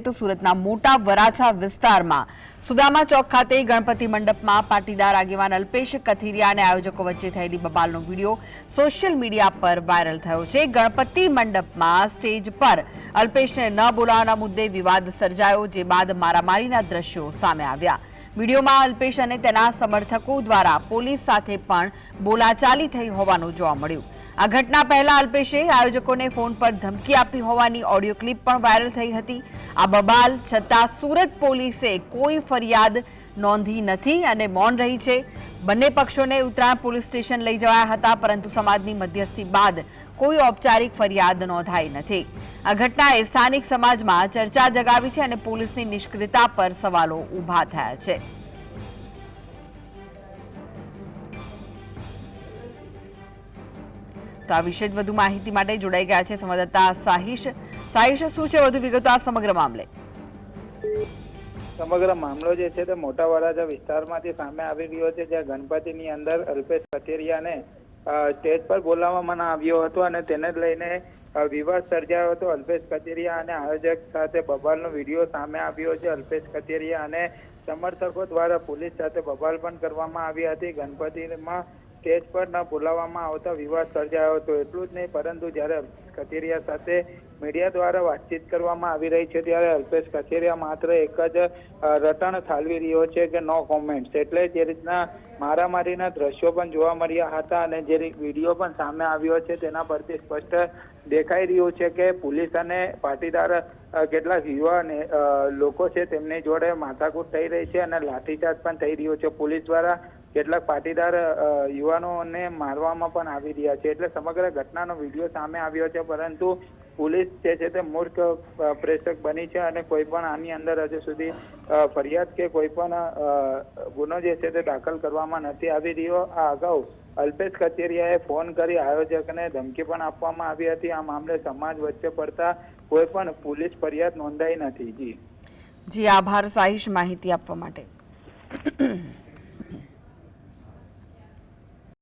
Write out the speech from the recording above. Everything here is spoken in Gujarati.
તો સુરતના મોટા વરાછા વિસ્તારમાં સુદામા ચોક ખાતે ગણપતિ મંડપમાં પાટીદાર આગેવાન અલ્પેશ કથિરિયા અને આયોજકો વચ્ચે થયેલી બબાલનો વીડિયો સોશિયલ મીડિયા પર વાયરલ થયો છે. ગણપતિ મંડપમાં સ્ટેજ પર અલ્પેશને ન બોલાવવાના મુદ્દે વિવાદ સર્જાયો, જે બાદ મારામારીના દ્રશ્યો સામે આવ્યા. વિડીયોમાં અલ્પેશ અને તેના સમર્થકો દ્વારા પોલીસ સાથે પણ બોલાચાલી થઈ હોવાનું જોવા મળ્યું. આ ઘટના પહેલા અલ્પેશે આયોજકોને ફોન પર ધમકી આપી હોવાની ઓડિયો ક્લિપ પણ વાયરલ થઈ હતી. આ બબાલ છતાં સુરત પોલીસે કોઈ ફરિયાદ નોંધી નથી અને મૌન રહી છે. બંને પક્ષોને ઉત્તરાયણ પોલીસ સ્ટેશન લઈ જવાયા હતા, પરંતુ સમાજની મધ્યસ્થી બાદ કોઈ ઔપચારિક ફરિયાદ નોંધાઈ નથી. આ ઘટનાએ સ્થાનિક સમાજમાં ચર્ચા જગાવી છે અને પોલીસની નિષ્ક્રિયતા પર સવાલો ઊભા થયા છે. તો આ વિશે જ વધુ માહિતી માટે જોડાઈ ગયા છે સંવાદદાતા સાહિશ. સાહિશ, શું છે વધુ વિગતો આ સમગ્ર મામલે? સમગ્ર મામલો જે છે તે મોટા વરાજા વિસ્તારમાંથી સામે આવી રહ્યો છે, જ્યાં ગણપતિની અંદર અલ્પેશ કથેરિયાને સ્ટેજ પર બોલાવવામાં આવ્યો હતો અને તેને લઈને વિવાદ સર્જાયો હતો. અલ્પેશ કથેરિયા અને આયોજક સાથે બબાલનો વીડિયો સામે આવ્યો છે. અલ્પેશ કથેરિયા અને સમર્થકો દ્વારા પોલીસ સાથે બબાલ પણ કરવામાં આવી હતી. ગણપતિમાં સ્ટેજ પર ન બોલાવવામાં આવતા વિવાદ સર્જાયો હતો. એટલું જ નહીં, પરંતુ જ્યારે અલ્પેશ સાથે મીડિયા દ્વારા વાતચીત કરવામાં આવી રહી છે, ત્યારે અલ્પેશ કથેરિયા માત્ર એક જ રટણ ઠાલવી રહ્યો છે કે નો કોમેન્ટ્સ એટલે જે રીતના મારામારીના દ્રશ્યો પણ જોવા મળ્યા હતા અને જે વીડિયો પણ સામે આવ્યો છે, તેના પરથી સ્પષ્ટ દેખાઈ રહ્યું છે કે પોલીસ અને પાટીદાર કેટલાક યુવા લોકો છે, તેમની જોડે માથાકૂટ થઈ રહી છે અને લાઠીચાર્જ પણ થઈ રહ્યો છે. પોલીસ દ્વારા કેટલાક પાટીદાર યુવાનોને મારવામાં પણ આવી રહ્યા છે. એટલે સમગ્ર ઘટનાનો વીડિયો સામે આવ્યો છે, પરંતુ પોલીસ જે છે તે મૂર્ખ પ્રેષક બની છે અને કોઈ પણ આની અંદર હજુ સુધી ફરિયાદ કે કોઈ પણ ગુનો જે છે તે દાખલ કરવામાં નથી આવી રહ્યો. આ અગાઉ અલ્પેશ કચેરિયાએ ફોન કરી આયોજકને ધમકી પણ આપવામાં આવી હતી. આ મામલે સમાજ વચ્ચે પડતા કોઈ પણ પોલીસ ફરિયાદ નોંધાઈ નથી. જી. જી, આભાર, સાહિશ માહિતી આપવા માટે.